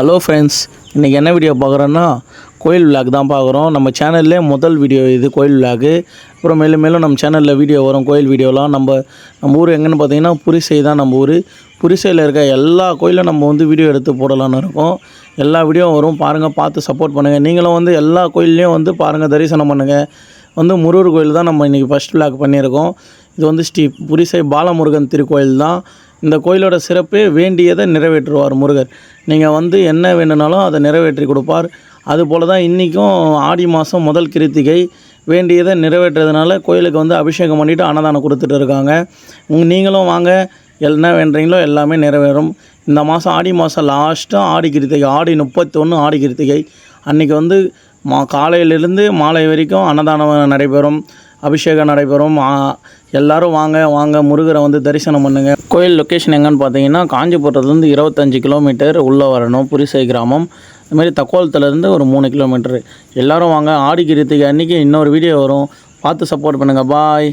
Hello friends இன்றைக்கி என்ன video பார்க்குறோன்னா கோயில் விளாக் தான் பார்க்குறோம். நம்ம சேனல்லே முதல் வீடியோ இது கோயில் விளாகு அப்புறம் மேலும் மேலும் நம்ம சேனலில் வீடியோ வரும் கோயில் வீடியோலாம் நம்ம நம்ம ஊர் எங்கன்னு பார்த்தீங்கன்னா புரிசை தான் நம்ம ஊர். புரிசையில் இருக்க எல்லா கோயிலும் நம்ம வந்து வீடியோ எடுத்து போடலான்னு இருக்கோம். எல்லா வீடியோ வரும். பாருங்கள் பார்த்து சப்போர்ட் பண்ணுங்கள் நீங்களும் வந்து எல்லா கோயில்லையும் வந்து பாருங்கள் தரிசனம் பண்ணுங்கள் வந்து முருகர் கோயில் தான் நம்ம இன்றைக்கி ஃபஸ்ட் விளாக் பண்ணியிருக்கோம். இது வந்து ஸ்ரீ புரிசை பாலமுருகன் திருக்கோயில் தான். இந்த கோயிலோட சிறப்பே வேண்டியதை நிறைவேற்றுவார் முருகர். நீங்கள் வந்து என்ன வேணுனாலும் அதை நிறைவேற்றி கொடுப்பார். அதுபோல் தான் இன்றைக்கும் ஆடி மாதம் முதல் கிருத்திகை. வேண்டியதை நிறைவேற்றுறதுனால கோயிலுக்கு வந்து அபிஷேகம் பண்ணிவிட்டு அன்னதானம் கொடுத்துட்டு இருக்காங்க. நீங்களும் வாங்க. என்ன வேண்டுறீங்களோ எல்லாமே நிறைவேறும். இந்த மாதம் ஆடி மாதம் லாஸ்ட்டாக ஆடி கிருத்திகை ஆடி முப்பத்தொன்று ஆடி கிருத்திகை. அன்றைக்கி வந்து மா காலையிலேருந்து மாலை வரைக்கும் அன்னதானம் நடைபெறும். அபிஷேகம் நடைபெறும். எல்லோரும் வாங்க வாங்க முருகரை வந்து தரிசனம் பண்ணுங்கள் கோயில் லொக்கேஷன் எங்கன்னு பார்த்தீங்கன்னா காஞ்சிபுரத்துலேருந்து இருபத்தஞ்சி கிலோமீட்டர் உள்ளே வரணும் புரிசை கிராமம். இதுமாரி தக்கோலத்துலேருந்து ஒரு மூணு கிலோமீட்டரு எல்லோரும் வாங்க. ஆடி கிருத்திகை அன்றைக்கி இன்னொரு வீடியோ வரும். பார்த்து சப்போர்ட் பண்ணுங்கள் பாய்